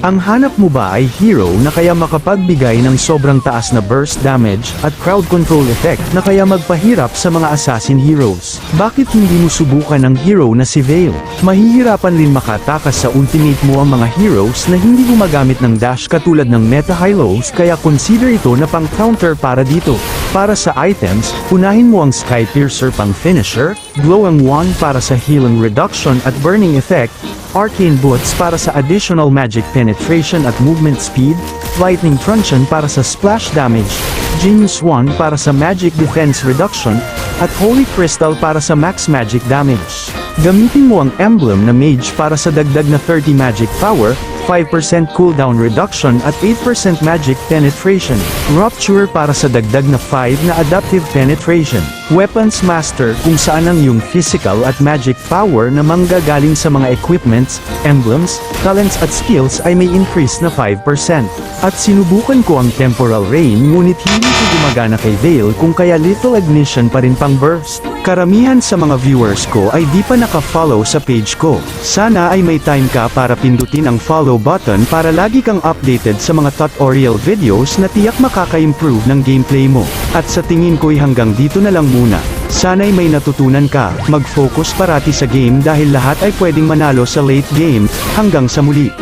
Ang hanap mo ba ay hero na kaya makapagbigay ng sobrang taas na burst damage at crowd control effect na kaya magpahirap sa mga assassin heroes? Bakit hindi mo subukan ang hero na si Veil? Mahihirapan rin makatakas sa ultimate mo ang mga heroes na hindi gumagamit ng dash katulad ng Meta Hylos kaya consider ito na pang counter para dito. Para sa items, unahin mo ang Sky Piercer pang finisher, Glowing Wand para sa healing reduction at burning effect, Arcane Boots para sa additional magic penetration at movement speed, Lightning Truncheon para sa splash damage, Genius Wand para sa magic defense reduction, at Holy Crystal para sa max magic damage. Gamitin mo ang emblem na mage para sa dagdag na 30 magic power, 5% cooldown reduction at 8% magic penetration. Rupture para sa dagdag na 5 na adaptive penetration. Weapons Master kung saan ang iyong physical at magic power na manggagaling sa mga equipments, emblems, talents at skills ay may increase na 5%. At sinubukan ko ang Temporal Rain ngunit hindi ko gumagana kay Veil kung kaya Little Ignition pa rin pang burst. Karamihan sa mga viewers ko ay di pa naka-follow sa page ko. Sana ay may time ka para pindutin ang follow button para lagi kang updated sa mga tutorial videos na tiyak makaka-improve ng gameplay mo. At sa tingin ko'y hanggang dito na lang muna. Sana'y may natutunan ka, mag-focus parati sa game dahil lahat ay pwedeng manalo sa late game, hanggang sa muli.